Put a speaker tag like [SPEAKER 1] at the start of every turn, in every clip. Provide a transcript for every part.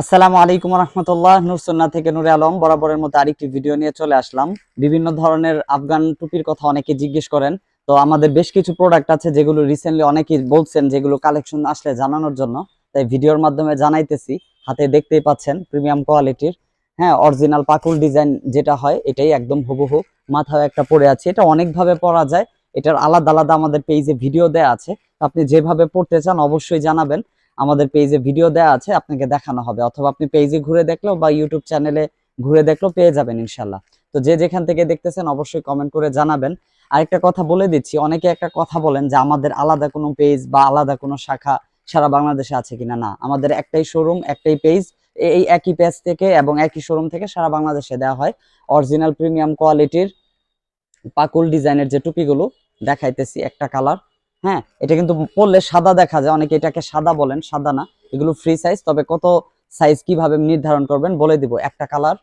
[SPEAKER 1] আসসালামু আলাইকুম রহমতুল্লাহ। নুরসুন্না থেকে নুরে আলম বরাবরের মতো আরেকটি ভিডিও নিয়ে চলে আসলাম। বিভিন্ন ধরনের আফগান টুপির কথা অনেকে জিজ্ঞেস করেন। তো আমাদের বেশ কিছু প্রোডাক্ট আছে যেগুলো রিসেন্টলি অনেকেই বলছেন যেগুলো কালেকশন আসলে জানানোর জন্য। তাই ভিডিওর মাধ্যমে জানাইতেছি। হাতে দেখতেই পাচ্ছেন প্রিমিয়াম কোয়ালিটির হ্যাঁ অরিজিনাল পাকুল ডিজাইন যেটা হয়, এটাই একদম হুবহু মাথায় একটা পরে আছে। এটা অনেকভাবে পরা যায়। এটার আলাদা আলাদা আমাদের পেজে ভিডিও দেয়া আছে। আপনি যেভাবে পড়তে চান অবশ্যই জানাবেন। আমাদের পেজে ভিডিও দেওয়া আছে, আপনাকে দেখানো হবে। অথবা আপনি পেজে ঘুরে দেখলেও বা ইউটিউব চ্যানেলে ঘুরে দেখলেও পেয়ে যাবেন ইনশাল্লাহ তো যে যেখান থেকে দেখতেছেন অবশ্যই কমেন্ট করে জানাবেন। আরেকটা কথা বলে দিচ্ছি, অনেকে একটা কথা বলেন যে আমাদের আলাদা কোনো পেজ বা আলাদা কোনো শাখা সারা বাংলাদেশে আছে কিনা? না, আমাদের একটাই শোরুম একটাই পেজ এই একই পেজ থেকে এবং একই শোরুম থেকে সারা বাংলাদেশে দেওয়া হয়। অরিজিনাল প্রিমিয়াম কোয়ালিটির পাকুল ডিজাইনের যে টুপিগুলো, দেখাইতেছি একটা কালার হ্যাঁ এটা কিন্তু পরলে সাদা দেখা যায়। অনেকে এটাকে সাদা বলেন, সাদা না। এগুলো ফ্রি সাইজ তবে কত সাইজ কীভাবে নির্ধারণ করবেন বলে দিব। একটা কালার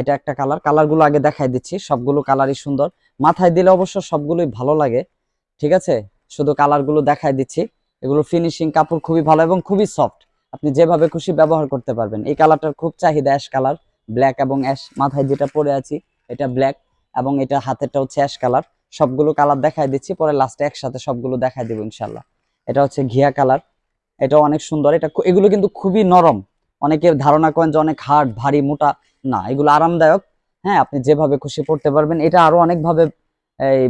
[SPEAKER 1] এটা একটা কালার কালারগুলো আগে দেখাই দিচ্ছি, সবগুলো কালারই সুন্দর। মাথায় দিলে অবশ্য সবগুলোই ভালো লাগে, ঠিক আছে? শুধু কালারগুলো দেখাই দিচ্ছি। এগুলো ফিনিশিং কাপড় খুবই ভালো এবং খুবই সফট আপনি যেভাবে খুশি ব্যবহার করতে পারবেন। এই কালারটার খুব চাহিদা অ্যাশ কালার ব্ল্যাক এবং অ্যাশ মাথায় যেটা পরে আছি, এটা ব্ল্যাক এবং এটা হাতেরটা হচ্ছে অ্যাশ কালার সবগুলো কালার দেখাই দিচ্ছি, পরে লাস্টে একসাথে সবগুলো দেখাই দিব ইনশাল্লাহ। এটা হচ্ছে ঘিয়া কালার এটা অনেক সুন্দর, এটা এগুলো কিন্তু খুবই নরম। অনেকে ধারণা করেন যে অনেক হার্ড ভারী, মোটা, না, এগুলো আরামদায়ক। হ্যাঁ আপনি যেভাবে খুশি পড়তে পারবেন, এটা আরও অনেকভাবে এই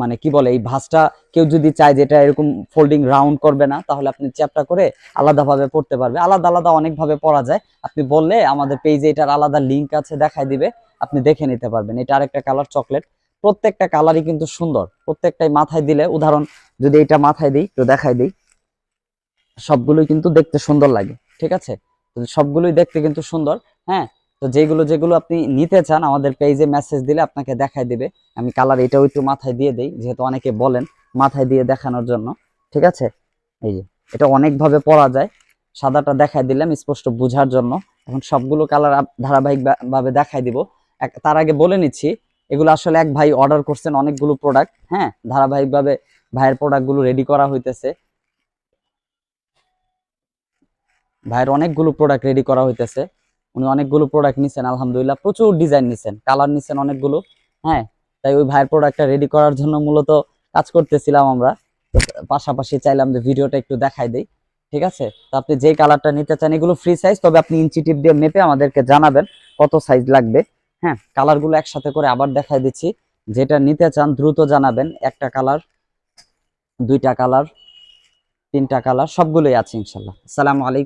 [SPEAKER 1] মানে কি বলে, এই ভাঁজটা কেউ যদি চায় যে এটা এরকম ফোল্ডিং রাউন্ড করবে না, তাহলে আপনি চ্যাপটা করে আলাদাভাবে পড়তে পারবে। আলাদা আলাদা অনেকভাবে পড়া যায়। আপনি বললে আমাদের পেজে এটার আলাদা লিংক আছে, দেখাই দিবে। আপনি দেখে নিতে পারবেন। এটা আরেকটা কালার চকলেট প্রত্যেকটা কালারই কিন্তু সুন্দর। প্রত্যেকটাই মাথায় দিলে, উদাহরণ, যদি এটা মাথায় দিই তো দেখাই দিই। সবগুলোই কিন্তু দেখতে সুন্দর লাগে, ঠিক আছে? সবগুলোই দেখতে কিন্তু সুন্দর হ্যাঁ? তো যেগুলো যেগুলো আপনি নিতে চান আমাদের পেজে মেসেজ দিলে আপনাকে দেখাই দিবে। আমি কালার এটাও একটু মাথায় দিয়ে দেই, যেহেতু অনেকে বলেন মাথায় দিয়ে দেখানোর জন্য, ঠিক আছে? এই যে, এটা অনেকভাবে পরা যায়। সাদাটা দেখাই দিলাম স্পষ্ট বোঝার জন্য। এখন সবগুলো কালার ধারাবাহিক বা- ভাবে দেখাই দিব। তার আগে বলে নিচ্ছি এগুলো আসলে এক ভাই অর্ডার করছেন অনেকগুলো প্রোডাক্ট হ্যাঁ? ধারাবাহিকভাবে ভাইয়ের প্রোডাক্টগুলো রেডি করা হইতেছে। ভাইয়ের অনেকগুলো প্রোডাক্ট রেডি করা হইতেছে। উনি অনেকগুলো প্রোডাক্ট নিছেন, আলহামদুলিল্লাহ। প্রচুর ডিজাইন নিছেন কালার নিছেন অনেকগুলো হ্যাঁ? তাই ওই ভাইয়ের প্রোডাক্টটা রেডি করার জন্য মূলত কাজ করতেছিলাম আমরা। পাশাপাশি চাইলাম যে ভিডিওটা একটু দেখাই দেই, ঠিক আছে? তো আপনি যেই কালারটা নিতে চান, এগুলো ফ্রি সাইজ তবে আপনি ইঞ্চি টিপ দিয়ে মেপে আমাদেরকে জানাবেন কত সাইজ লাগবে। হ্যাঁ কালারগুলো একসাথে করে আবার দেখাই দিচ্ছি। যেটা নিতে চান, দ্রুত জানাবেন। একটা কালার দুইটা কালার তিনটা কালার সবগুলোই আছে ইনশাল্লাহ। আসসালামু আলাইকুম।